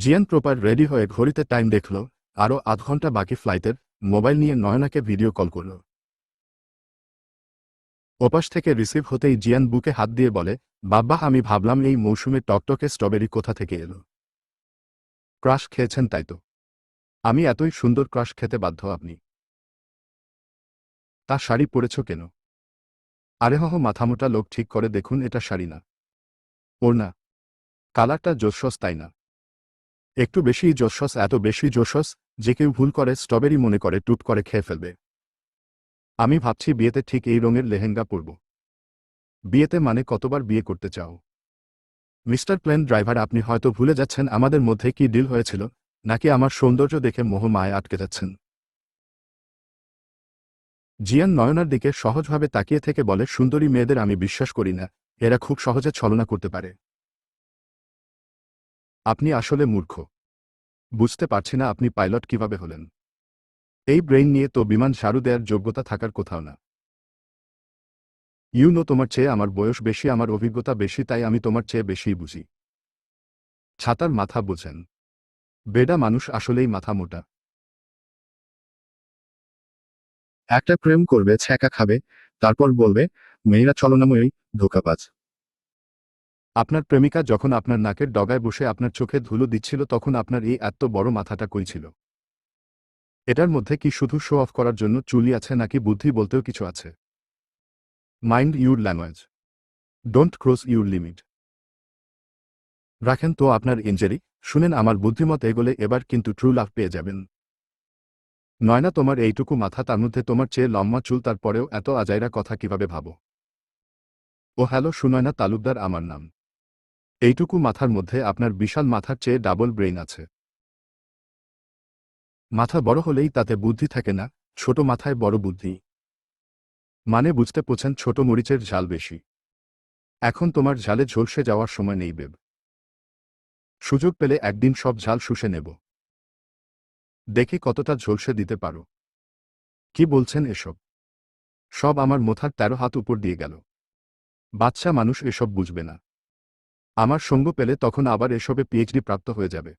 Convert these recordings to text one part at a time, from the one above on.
জিয়ান proper ready হয়ে ঘড়িতে টাইম দেখল, আরও আধ ঘণ্টা বাকি ফ্লাইটের মোবাইল নিয়ে নয়নাকে ভিডিও কল করল। ওপাশ থেকে রিসিভ হতেই জিয়ান বুকে হাত দিয়ে বলে, বাব্বা, আমি ভাবলাম এই মৌসুমে টকটকে স্ট্রবেরি কোথা থেকে এলো? ক্রাশ খেয়েছেন তাই তো। আমি এতই সুন্দর ক্রাশ খেতে বাধ্য আপনি। তা শাড়ি পরেছ কেন? আরে হহ মাথামোটা লোক ঠিক করে দেখুন, এটা শাড়ি না। ওর না কালারটা জোসস তাই না? একটু বেশি জোসস এত বেশি জোসস যে কেউ ভুল করে, স্ট্রবেরি মনে করে, টুট করে খেয়ে ফেলবে। আমি ভাবছি বিয়েতে ঠিক এই রঙের লেহেঙ্গা পরব। বিয়েতে মানে কতবার বিয়ে করতে চাও? মিস্টার প্লেন ড্রাইভার, আপনি হয়তো ভুলে যাচ্ছেন আমাদের মধ্যে কি ডিল হয়েছিল, নাকি আমার সৌন্দর্য দেখে মোহমায় আটকে যাচ্ছেন। জিয়ান নয়নার দিকে সহজভাবে তাকিয়ে থেকে বলে, সুন্দরী মেয়েদের আমি বিশ্বাস করি না, এরা খুব সহজে ছলনা করতে পারে। আপনি আসলে মূর্খ। বুঝতে পারছি না আপনি পাইলট কীভাবে হলেন। এই ব্রেইন নিয়ে তো বিমান সারু দেয়ার যোগ্যতা থাকার কোথাও না। ইউনো তোমার চেয়ে আমার বয়স বেশি, আমার অভিজ্ঞতা বেশি, তাই আমি তোমার চেয়ে বেশিই বুঝি। ছাতার মাথা বোঝেন। বেডা মানুষ আসলেই মাথা মোটা। একটা প্রেম করবে, ছ্যাঁকা খাবে, তারপর বলবে, মেয়েরা ছলনাময়ী ধোকাবাজ। আপনার প্রেমিকা যখন আপনার নাকের ডগায় বসে আপনার চোখে ধুলো দিচ্ছিল তখন আপনার এই এত বড় মাথাটা কই ছিল এটার মধ্যে কি শুধু শো অফ করার জন্য চুলি আছে নাকি বুদ্ধি বলতেও কিছু আছে? Mind your language don't cross your limit রাখেন তো আপনার ইঞ্জারি শুনেন আমার বুদ্ধিমত এগোলে এবার কিন্তু ট্রু লাভ পেয়ে যাবেন। নয়না তোমার এইটুকু মাথা তার মধ্যে তোমার চেয়ে লম্বা চুল তারপরেও এত আজাইরা কথা কীভাবে ভাবো? ও হ্যালো সুনয়না তালুকদার আমার নাম। এইটুকু মাথার মধ্যে আপনার বিশাল মাথার চেয়ে ডাবল ব্রেইন আছে। মাথা বড় হলেই তাতে বুদ্ধি থাকে না, ছোট মাথায় বড় বুদ্ধি। মানে বুঝতে পোছেন ছোট মরিচের ঝাল বেশি। এখন তোমার ঝালে ঝলসে যাওয়ার সময় নেই, বেব। সুযোগ পেলে একদিন সব ঝাল শুষে নেব। দেখি কতটা ঝলসে দিতে পারো। কি বলছেন এসব? সব আমার মোথার তেরো হাত উপর দিয়ে গেল। বাচ্চা মানুষ এসব বুঝবে না। আমার সঙ্গ পেলে তখন আবার এসবে পিএইচডি প্রাপ্ত হয়ে যাবে।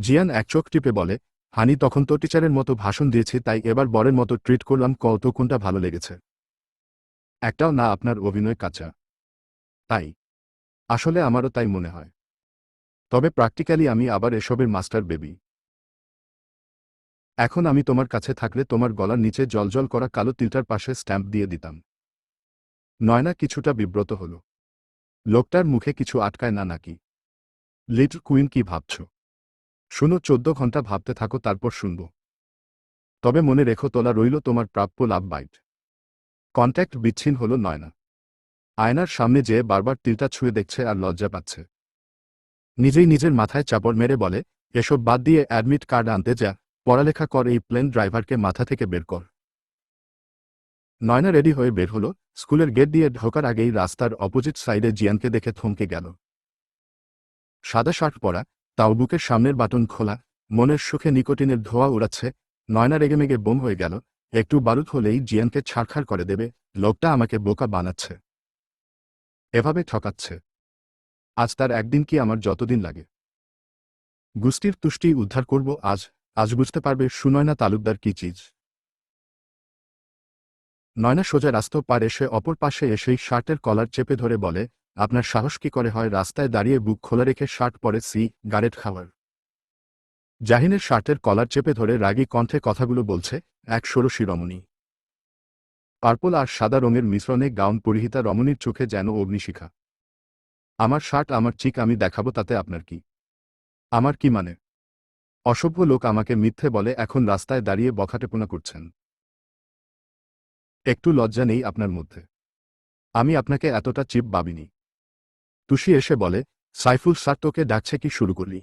জিয়ান এক চোখ টিপে বলে, হানি তখন তো টিচারের মতো ভাষণ দিয়েছি, তাই এবার বরের মতো ট্রিট করলাম কত কোনটা ভালো লেগেছে। একটাও না আপনার অভিনয় কাঁচা। তাই। আসলে আমারও তাই মনে হয়। তবে প্র্যাকটিক্যালি আমি আবার এসবের মাস্টার বেবি। এখন আমি তোমার কাছে থাকলে তোমার গলার নিচে জলজল করা কালো তিলটার পাশে স্ট্যাম্প দিয়ে দিতাম। নয়না কিছুটা বিব্রত হল। লোকটার মুখে কিছু আটকায় না নাকি? লিটল কুইন, কি ভাবছ? শুনো, চোদ্দ ঘণ্টা ভাবতে থাকো, তারপর শুনব। তবে মনে রেখো, তোলা রইল তোমার প্রাপ্য লাভ বাইট। কন্ট্যাক্ট বিচ্ছিন্ন হল নয়না। আয়নার সামনে যেয়ে বারবার তিলটা ছুঁয়ে দেখছে আর লজ্জা পাচ্ছে। নিজেই নিজের মাথায় চাপড় মেরে বলে, এসব বাদ দিয়ে অ্যাডমিট কার্ড আনতে যা, পড়ালেখা কর, এই প্লেন ড্রাইভারকে মাথা থেকে বের কর। নয়না রেডি হয়ে বের হলো, স্কুলের গেট দিয়ে ঢোকার আগেই রাস্তার অপোজিট সাইডে জিয়ানকে দেখে থমকে গেল। সাদা শার্ট পরা, তাও বুকের সামনের বাটন খোলা, মনের সুখে নিকোটিনের ধোয়া উড়াচ্ছে, নয়না রেগেমেগে বোম হয়ে গেল, একটু বারুদ হলেই জিয়ানকে ছাড়খাড় করে দেবে, লোকটা আমাকে বোকা বানাচ্ছে। এভাবে ঠকাচ্ছে। আজ তার একদিন কি আমার যতদিন লাগে। গুষ্টির তুষ্টি উদ্ধার করব আজ আজ বুঝতে পারবে সুনয়না তালুকদার কি চিজ। নয়না সোজা রাস্তা পার এসে অপর পাশে এসেই শার্টের কলার চেপে ধরে বলে, আপনার সাহস কি করে হয় রাস্তায় দাঁড়িয়ে বুক খোলা রেখে শার্ট পরে সি গারেট খাওয়ার জাহিনের শার্টের কলার চেপে ধরে রাগী কণ্ঠে কথাগুলো বলছে, এক ষোড়শী রমণী। পার্পল আর সাদা রঙের মিশ্রণে গাউন পরিহিতা রমণীর চোখে যেন অগ্নিশিখা। আমার শার্ট, আমার চিক, আমি দেখাবো তাতে আপনার কি? আমার কি মানে? অসভ্য লোক আমাকে মিথ্যে বলে এখন রাস্তায় দাঁড়িয়ে বখাটেপনা করছেন। একটু লজ্জা নেই আপনার মধ্যে। আমি আপনাকে এতটা চিপ ভাবিনি। তুষি এসে বলে, সাইফুল স্যার তোকে ডাকছে কি শুরু করলি?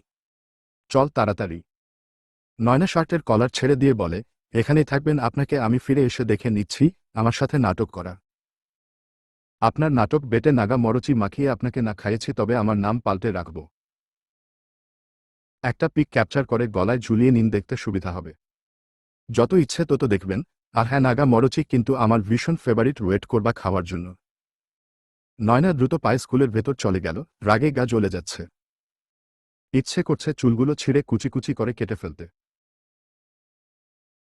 চল তাড়াতাড়ি। নয়না শার্টের কলার ছেড়ে দিয়ে বলে, এখানেই থাকবেন, আপনাকে আমি ফিরে এসে দেখে নিচ্ছি, আমার সাথে নাটক করা আপনার নাটক বেটে নাগা মরচি মাখিয়ে আপনাকে না খাইয়েছি, তবে আমার নাম পাল্টে রাখব। একটা পিক ক্যাপচার করে গলায় ঝুলিয়ে নিন, দেখতে সুবিধা হবে। যত ইচ্ছে তত দেখবেন আর হ্যাঁ নাগা মরচি, কিন্তু আমার ভীষণ ফেভারিট ওয়েট করবা খাওয়ার জন্য। নয়না দ্রুত পায়ে স্কুলের ভেতর চলে গেল, রাগে গা জ্বলে যাচ্ছে। ইচ্ছে করছে চুলগুলো ছিঁড়ে কুচি কুচি করে কেটে ফেলতে।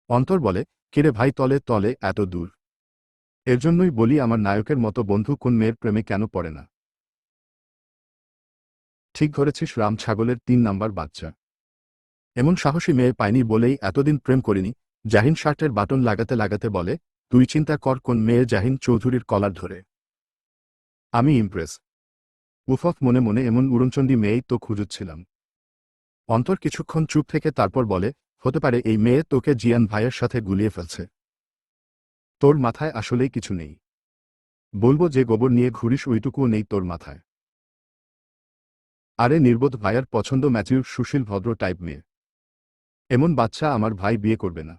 অন্তর বলে, কিরে ভাই, তলে তলে, এত দূর। এর জন্যই বলি আমার নায়কের মতো বন্ধু কোন মেয়ের প্রেমে কেন পড়ে না? ঠিক ধরেছিস, রাম ছাগলের তিন নাম্বার বাচ্চা। এমন সাহসী মেয়ে পায়নি বলেই এতদিন প্রেম করিনি জাহিন শার্টের বাটন লাগাতে লাগাতে বলে, তুই চিন্তা কর কোন মেয়ে জাহিন চৌধুরীর কলার ধরে। আমি ইমপ্রেস। উফফ, মনে মনে এমন উড়নচণ্ডী মেয়েই তো খুঁজুচ্ছিলাম অন্তর কিছুক্ষণ চুপ থেকে তারপর বলে, হতে পারে এই মেয়ে তোকে জিয়ান ভাইয়ের সাথে গুলিয়ে ফেলছে। তোর মাথায় আসলেই কিছু নেই। বলব যে গোবর নিয়ে ঘুরিস ওইটুকুও নেই তোর মাথায়। আরে নির্বোধ ভাইয়ার পছন্দ ম্যাচিউর সুশীল ভদ্র টাইপ মেয়ে। এমন বাচ্চা আমার ভাই বিয়ে করবে না।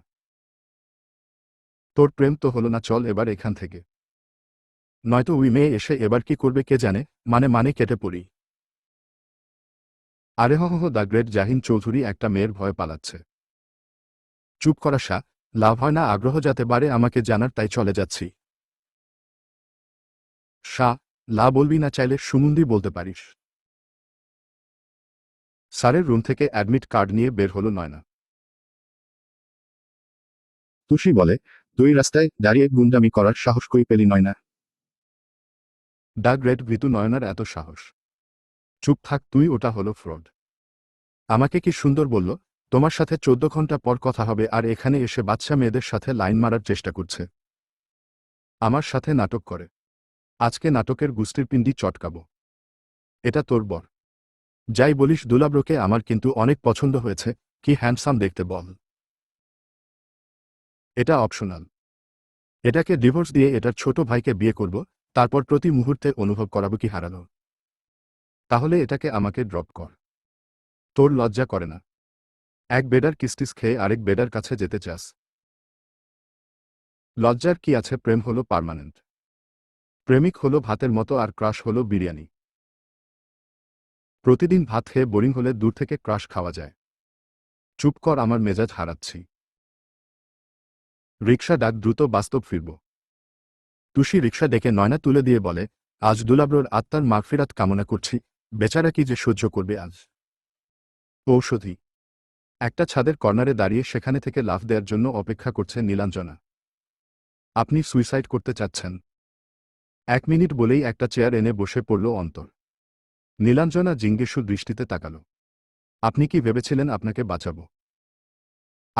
তোর প্রেম তো হলো না, চল এবার এখান থেকে। নয়তো ওই মেয়ে এসে এবার কি করবে কে জানে? মানে মানে কেটে পড়ি। আরে হ হ দ্য গ্রেট জাহিন চৌধুরী একটা মেয়ের ভয় পালাচ্ছে। চুপ করা সা, লাভ হয় না, আগ্রহ যাতে বাড়ে, আমাকে জানার তাই চলে যাচ্ছি। শাহ লা বলবি না চাইলে সুমন্দি বলতে পারিস। স্যারের রুম থেকে অ্যাডমিট কার্ড নিয়ে বের হলো নয়না। তুষি বলে দুই রাস্তায় দাঁড়িয়ে গুন্ডামি করার সাহস কই পেলি নয়না? দ্য গ্রেট ভীতু নয়নার এত সাহস। চুপ থাক, তুই, ওটা হলো ফ্রড। আমাকে কি সুন্দর বলল? তোমার সাথে চোদ্দ ঘণ্টা পর কথা হবে আর এখানে এসে বাচ্চা মেয়েদের সাথে লাইন মারার চেষ্টা করছে। আমার সাথে নাটক করে। আজকে নাটকের গুষ্টির পিণ্ডি চটকাব। এটা তোর বর। যাই বলিস, দুলাব্রকে আমার কিন্তু অনেক পছন্দ হয়েছে, কি হ্যান্ডসাম দেখতে বল। এটা অপশনাল। এটাকে ডিভোর্স দিয়ে এটার ছোট ভাইকে বিয়ে করব, তারপর প্রতি মুহূর্তে অনুভব করাবো কি হারানো। তাহলে এটাকে আমাকে ড্রপ কর। তোর লজ্জা করে না। এক বেডার কিস্টিস খেয়ে আরেক বেডার কাছে যেতে চাস। লজ্জার কি আছে? প্রেম হলো পার্মানেন্ট। প্রেমিক হলো ভাতের মতো আর ক্রাশ হলো বিরিয়ানি। প্রতিদিন ভাত খেয়ে বোরিং হলে দূর থেকে ক্রাশ খাওয়া যায়। চুপ কর, আমার মেজাজ হারাচ্ছি। রিক্সা ডাক দ্রুত বাস্তব ফিরব। তুষি রিক্সা ডেকে নয়না তুলে দিয়ে বলে, আজ দুলাব্রর আত্মার মাগফিরাত কামনা করছি। বেচারা কি যে সহ্য করবে আজ? ঔষধি। একটা ছাদের কর্নারে দাঁড়িয়ে সেখানে থেকে লাফ দেওয়ার জন্য অপেক্ষা করছে নীলাঞ্জনা। আপনি সুইসাইড করতে চাচ্ছেন? এক মিনিট বলেই একটা চেয়ার এনে বসে পড়ল অন্তর। নীলাঞ্জনা জিঙ্গেসু দৃষ্টিতে তাকাল। আপনি কি ভেবেছিলেন আপনাকে বাঁচাব?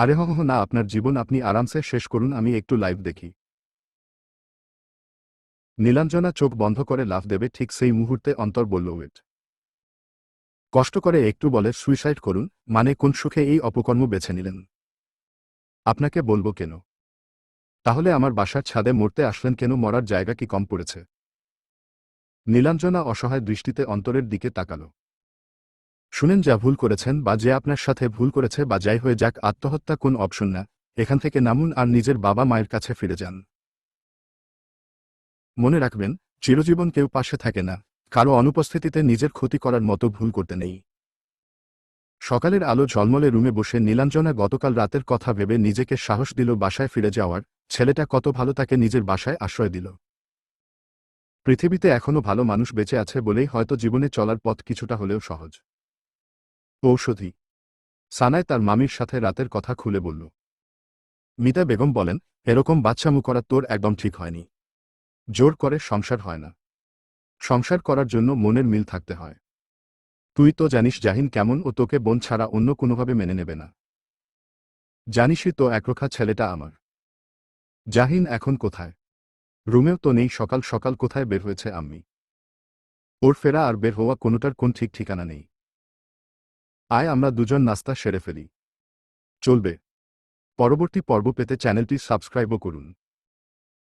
আরে হ না, আপনার জীবন আপনি আরামসে শেষ করুন, আমি একটু লাইভ দেখি। নীলাঞ্জনা চোখ বন্ধ করে লাফ দেবে, ঠিক সেই মুহূর্তে অন্তর বলল ওয়েট কষ্ট করে একটু বলে সুইসাইড করুন মানে কোন সুখে এই অপকর্ম বেছে নিলেন? আপনাকে বলব কেন? তাহলে আমার বাসার ছাদে মরতে আসলেন কেন, মরার জায়গা কি কম পড়েছে? নীলাঞ্জনা অসহায় দৃষ্টিতে অন্তরের দিকে তাকাল। শুনেন যা ভুল করেছেন বা যে আপনার সাথে ভুল করেছে বা যাই হয়ে যাক আত্মহত্যা কোন অপশন না। এখান থেকে নামুন আর নিজের বাবা মায়ের কাছে ফিরে যান। মনে রাখবেন, চিরজীবন কেউ পাশে থাকে না। কারও অনুপস্থিতিতে নিজের ক্ষতি করার মতো ভুল করতে নেই। সকালের আলো ঝলমলে রুমে বসে নীলাঞ্জনা গতকাল রাতের কথা ভেবে নিজেকে সাহস দিল বাসায় ফিরে যাওয়ার। ছেলেটা কত ভালো তাকে নিজের বাসায় আশ্রয় দিল। পৃথিবীতে এখনও ভালো মানুষ বেঁচে আছে বলেই হয়তো জীবনে চলার পথ কিছুটা হলেও সহজ। ঔষধি। সানায় তার মামির সাথে রাতের কথা খুলে বলল, মিতা বেগম বলেন, এরকম বাচ্চামু করা তোর একদম ঠিক হয়নি। জোর করে সংসার হয় না। সংসার করার জন্য মনের মিল থাকতে হয়। তুই তো জানিস জাহিন কেমন ও তোকে বোন ছাড়া অন্য কোনোভাবে মেনে নেবে না। জানিসই তো একরোখা ছেলেটা আমার। জাহিন এখন কোথায়? রুমেও তো নেই, সকাল সকাল কোথায় বের হয়েছে আম্মি? ওর ফেরা আর বের হওয়া কোনোটার কোন ঠিক ঠিকানা নেই। আয় আমরা দুজন নাস্তা সেরে ফেলি। চলবে। পরবর্তী পর্ব পেতে চ্যানেলটি সাবস্ক্রাইবও করুন।